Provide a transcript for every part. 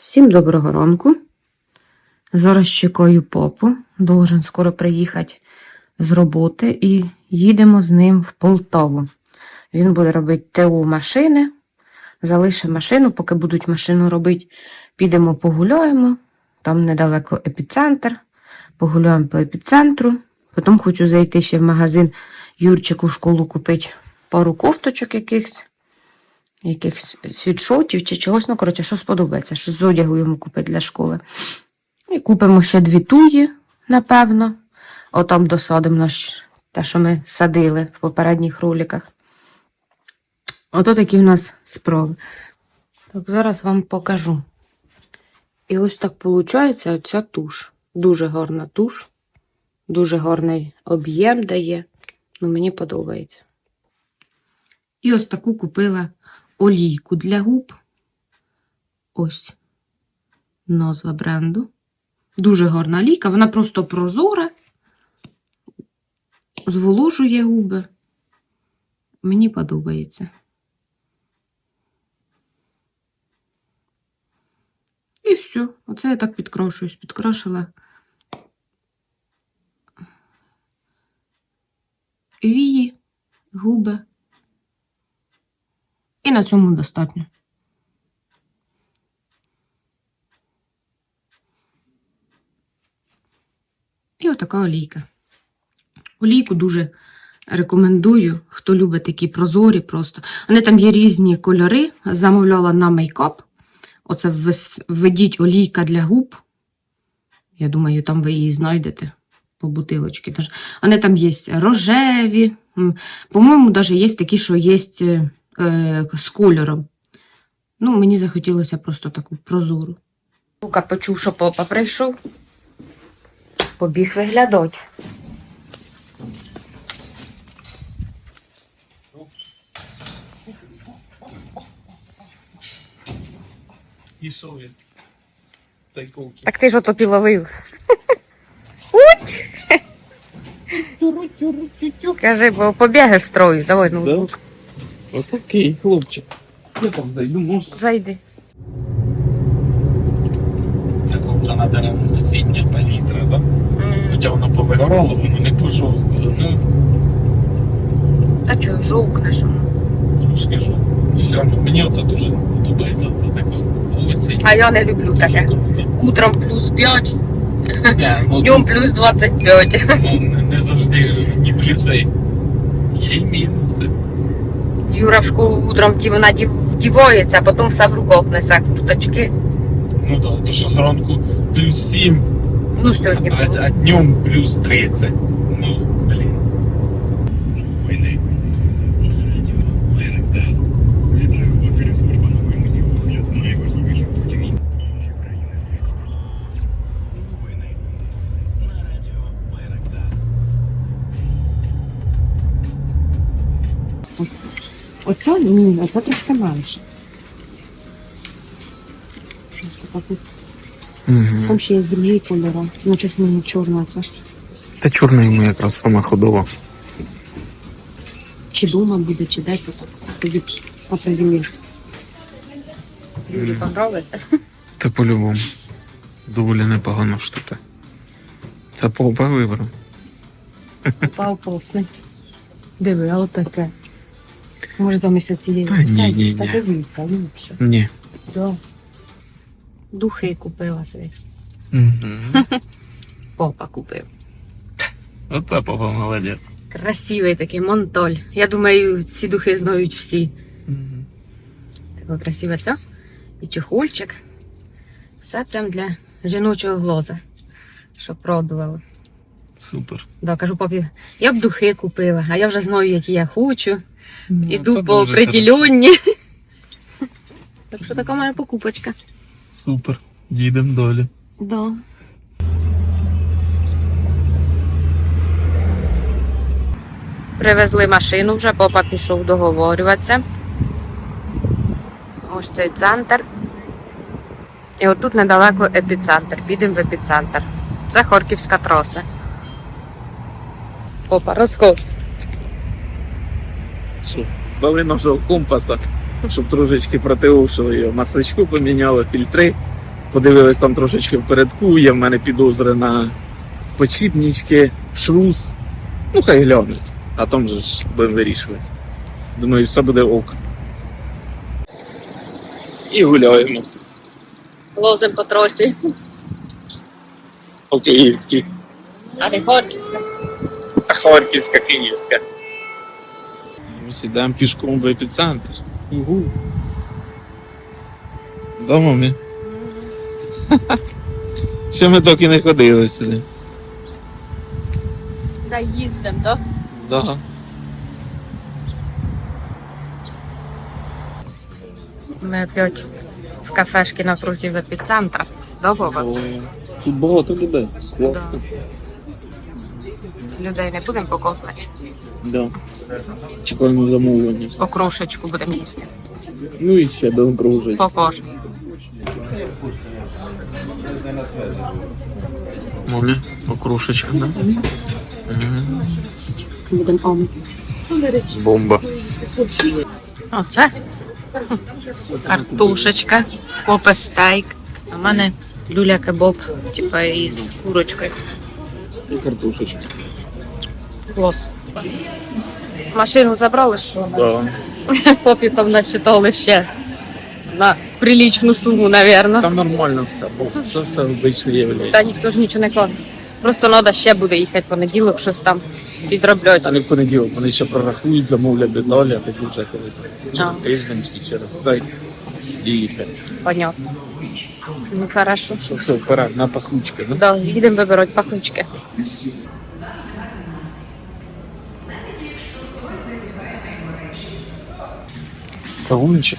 Всім доброго ранку. Зараз чекаю попу. Должен скоро приїхати з роботи і їдемо з ним в Полтаву. Він буде робити ТУ машини. Залишимо машину, поки будуть машину робити, підемо погуляємо. Там недалеко епіцентр. Погуляємо по епіцентру. Потім хочу зайти ще в магазин Юрчику школу купити пару кофточок якихось якихось світшотів чи чогось. Ну, коротше, що сподобається, що з одягу йому купити для школи. І купимо ще дві туї, напевно. Отам досадимо те, що ми садили в попередніх роликах. Ото такі в нас справи. Так, зараз вам покажу. І ось так виходить оця туш. Дуже гарна туш. Дуже гарний об'єм дає. Ну, мені подобається. І ось таку купила олійку для губ. Ось назва бренду. Дуже гарна олійка, вона просто прозора, зволожує губи. Мені подобається. І все. Оце я так підкрошуюсь. Підкрошила вії, губи. І на цьому достатньо. І отака олійка. Олійку дуже рекомендую, хто любить такі прозорі просто. Вони там є різні кольори. Замовляла на мейкап. Оце введіть олійка для губ. Я думаю, там ви її знайдете по бутилочці. Вони там є рожеві. По-моєму, навіть є такі, що є з кольором. Ну, мені захотілося просто таку прозору. Лука почув, що попа прийшов. Побіг виглядати. І. Так ти ж ото підловив. Уть! Кажи, бо побіги строю. Давай, ну, Да? Отакий хлопчик. Я там зайду, може. зайди. Такого вже на дереву осіння палітра, да? Хоча воно повигорало, воно не пожовкло. Ну, Та чого, жовкнеш? трошки жовкло. Ну, все одно мені оце дуже подобається. Оце таке осінь. А я не люблю Дуже таке. круто. Утром плюс 5, Ні, ну, днем плюс 25. ну, не, не завжди ж ні плюси. Є й мінуси. Юра в школу утром ті- вона дів- вдівається, а потім все в руках несе курточки. Ну да, то що зранку плюс 7, Ну, сьогодні а, було. а днем плюс 30. Ну, блін. Новини на радіо Берегда. Вітаю в ефірі служба новин і огляд найважливіших подій нашої країни світу. Новини на радіо Берегда. Оце ні, оце трошки менше. Просто таку. Там ще є другий кольори. Ну, щось мені чорна це. Та чорна йому якраз сама ходова. Чи дома буде, чи десь так. Тобі определиш. Понравиться. Та по-любому. Доволі непогана штука. Це попа вибрав. Попав посний. Диви, а отаке. Може замість цієї. Та ні, ні, ні. дивися, лучше. Ні. Да. Духи купила собі. Угу. Попа купив. Оце попа молодець. Красивий такий монтоль. Я думаю, ці духи знають всі. Таке красиве це. І чехольчик. Все прям для жіночого глоза. Щоб продувало. Супер. Да, кажу папі, я б духи купила, а я вже знаю, які я хочу. Іду це по определенні. Так що така моя покупочка. Супер. Їдемо далі. Да. Привезли машину вже, папа пішов договорюватися. Ось цей центр. І отут недалеко епіцентр. Підемо в епіцентр. Це Хорківська траса. Опа, розкоп. Що, здали нашого компаса, щоб трошечки протеушили його. Масличку поміняли, фільтри Подивились там трошечки впередку, є в мене підозри на почіпнички, шрус. Ну, хай глянуть. А там же ж будемо вирішувати. Думаю, все буде ок. І гуляємо Лозим по тросі. по київській. А не Горківська. Та Харківська, Київська. Ось ідемо пішком в епіцентр. Угу. Дома ми. Ще ми доки не ходили сюди. Заїздом, так? Да. Ми опять в кафешці напротив епіцентра. Добре. Тут багато людей. Класно. Людей не будемо показувати. Да. Чекаємо замовлення. Окрошечку будемо їсти. Ну і ще до окружить. Покож. Моня, окрушечка, да? Будемо омити. Бомба. Оце картошечка, попе стейк. А в мене люля кебаб, типа із курочкою. І картошечка. Клас. Машину забрали, що? Да. Попі там насчитали ще на приличну суму, напевно. Там нормально все, бо це все обичне явлення. Та ніхто ж нічого не кладе. Просто треба ще буде їхати в понеділок, щось там підробляти. Та не в понеділок, вони ще прорахують, замовлять деталі, а тоді вже коли через А. тиждень чи через день і їхати. Понятно. Ну хорошо. Що все, вперед, на пахучки, да? Да, їдемо вибирати пахнички. Кавунчик.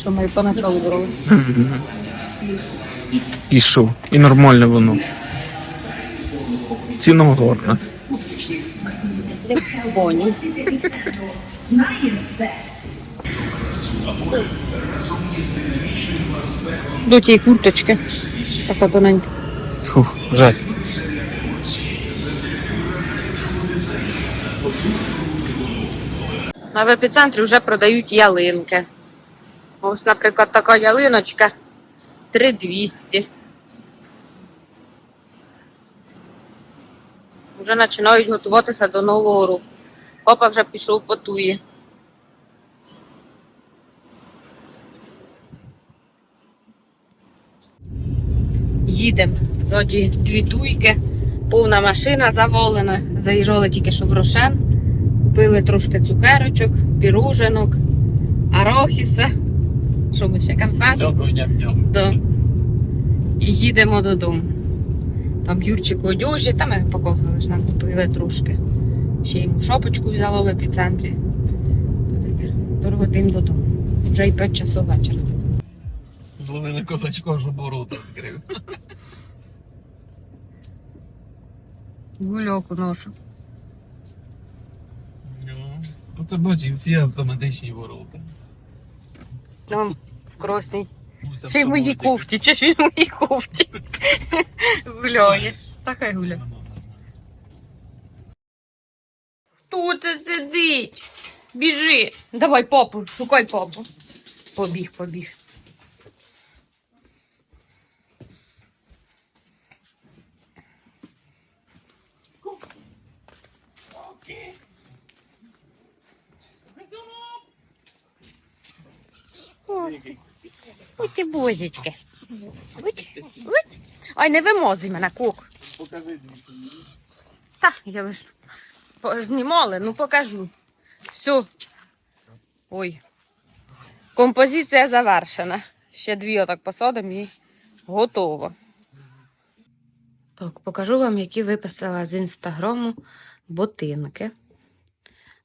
Що ми поначалу брали. І що? І нормальне воно. Ціна гарна. Боні. До тієї курточки. Така тоненька. Фух, жесть. А в епіцентрі вже продають ялинки. Ось, наприклад, така ялиночка 3200. Вже починають готуватися до нового року. Папа вже пішов по туї. Їдемо. Ззаді дві туйки, повна машина заволена. Заїжджали тільки що в Рошен. Купили трошки цукерочок, піруженок, арохіса. Що ми ще конфет? Ням-ням. Да. І їдемо додому. Там Юрчик одежі, там ми показували, ж нам купили трошки. Ще йому шопочку взяла в епіцентрі. Таке. Дороготим додому. Вже й 5 часов вечора. Зловили козачка, щоб ворота відкрив. Гульоку ношу. Ну, це бачив, всі автоматичні ворота. Там в кросній. Ось Ще й в моїй кофті, чи ж він в моїй кофті гуляє. Та хай гуляє. Хто це сидить? Біжи. Давай папу, шукай папу. Побіг, побіг. Ой, ти бозічки. Уть, уть. Ой, не вимозуй мене, кук. Покажи. Та, я ви ж знімали, ну покажу. Все. Ой. Композиція завершена. Ще дві отак посадимо і готово. Так, покажу вам, які виписала з інстаграму ботинки.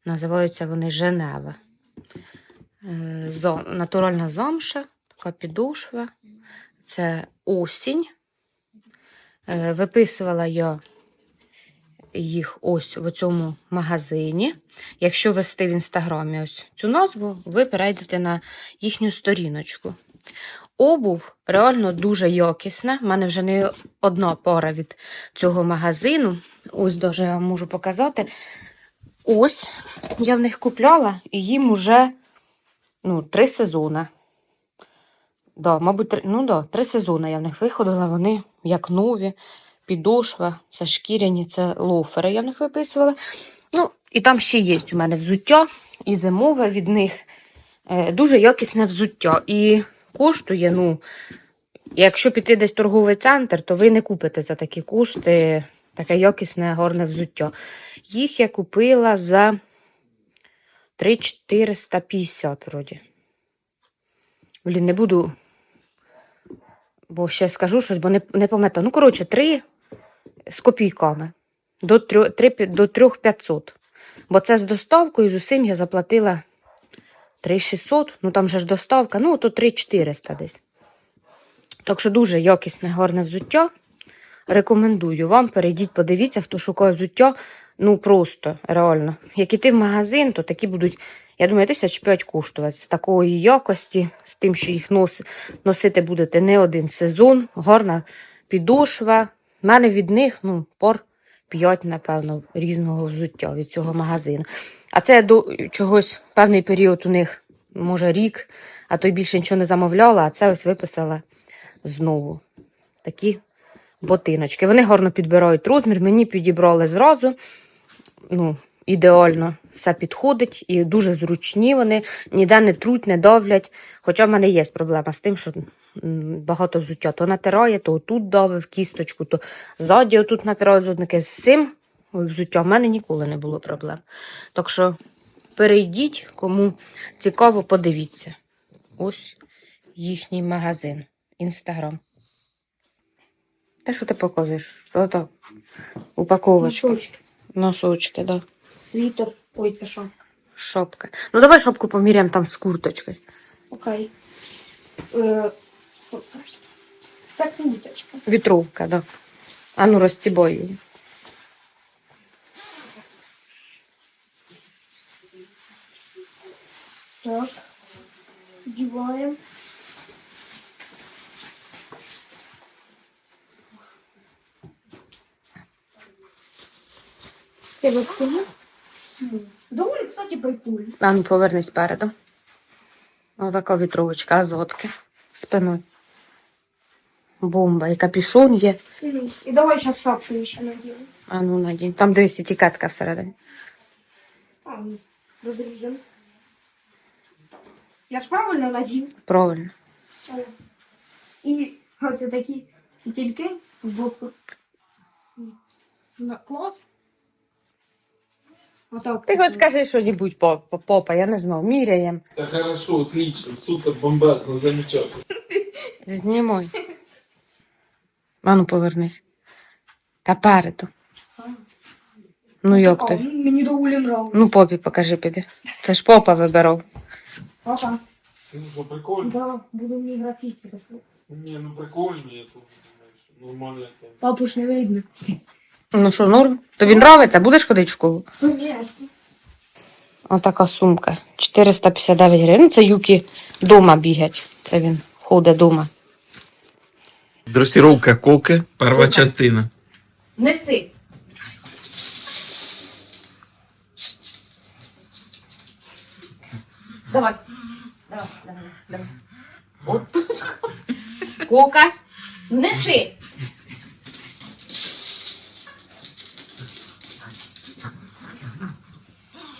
Називаються вони Женева. Е, Натуральна зомша, така підошва. Це осінь. Е, Виписувала я їх ось в цьому магазині. Якщо ввести в інстаграмі ось цю назву, ви перейдете на їхню сторіночку. Обув реально дуже якісна. У мене вже не одна пара від цього магазину. Ось даже я вам можу показати. Ось, я в них купляла, і їм уже ну, три сезони. Да, мабуть, три, ну да, три сезони я в них виходила, вони як нові, підошва, це шкіряні, це лофери я в них виписувала. Ну, і там ще є у мене взуття і зимове від них. Е, дуже якісне взуття. І коштує, ну, якщо піти десь в торговий центр, то ви не купите за такі кошти таке якісне, гарне взуття. Їх я купила за 3450 вроді. Блін, не буду, бо ще скажу щось, бо не, не пам'ятаю. Ну, коротше, 3 з копійками. До 3, 3, до 3500. Бо це з доставкою, з усім я заплатила 3600, ну там же ж доставка, ну то 3400 десь. Так що дуже якісне, гарне взуття. Рекомендую вам, перейдіть, подивіться, хто шукає взуття. Ну просто реально. Як іти в магазин, то такі будуть, я думаю, тисяч п'ять коштувати. З такої якості, з тим, що їх нос, носити будете не один сезон, гарна підошва. У мене від них ну, пор 5, напевно, різного взуття від цього магазину. А це до чогось певний період у них, може, рік, а то й більше нічого не замовляла, а це ось виписала знову. Такі ботиночки. Вони гарно підбирають розмір, мені підібрали зразу. Ну, ідеально все підходить і дуже зручні вони, ніде не труть, не давлять. Хоча в мене є проблема з тим, що багато взуття то натирає, то тут давив кісточку, то ззаді отут натирає зодники. З цим взуття в мене ніколи не було проблем. Так що перейдіть, кому цікаво, подивіться. Ось їхній магазин. Інстаграм. Та що ти показуєш? Що то? Упаковочка. Носочки. Носочки, да. Світер. Ой, це шапка. Шопка. Ну давай шопку поміряємо там з курточкою. Окей. Е, оце ж. Так, ниточка. Вітровка, да. А ну розцібай її. Так. Вдіваємо. Випкну. Доволі, кстати, прикольно. А ну повернись спереду. Отака вітровочка, азотки. Спиною. Бомба. І капюшон є. І давай зараз шапку ще надіну. А ну надінь. Там дивись етикетка всередині. А, ну, розріжемо. Я ж правильно надів. Правильно. І оце такі фітільки в боку. На клас. Отак. Ти хоч скажи що-небудь, попа, попа, я не знаю, міряємо. Та хорошо, отлично, супер, бомбезно, замечательно. Знімай. А ну повернись. Та переду. Ну як ти? ну, Мені доволі нравиться. Ну попі покажи піди. Це ж попа вибирав. Папа. Ну що, прикольно? Да, буду мені графіті. Ні, ну прикольно, я тут нормально тема. Папу ж не видно. Ну що, норм? Тобі нравиться? Будеш ходити в школу? Конечно. Отака сумка. 459 гривень. Ну, Це юки дома бігать. Це він ходить дома. Дросіровка коки, перша частина. Неси. Давай. Давай, давай, давай. От. Кока. Неси.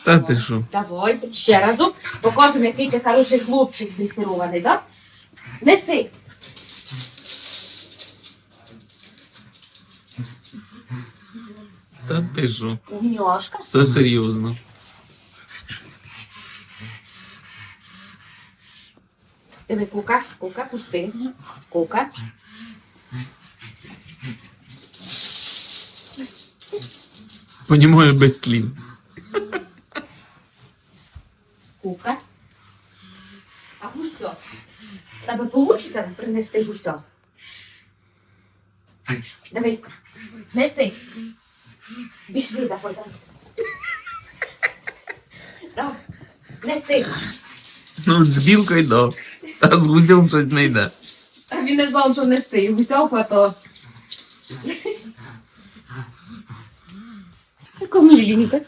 Та ти що? Давай, ще разок. Покажемо, який ти хороший хлопчик дресирований, так? Неси. Та ти що? Умняшка. Все серйозно. Диви, кука, кука, пусти. Кука. Понімаю без слів. Кука. А гусьо? Тебе вийде принести гусьо? Дивись, неси. Пішли давай. давай. Так, неси. Ну, з білкою да. А з гузем щось не йде. А він не знав, що нести. Гусьовка то. Яка миленька.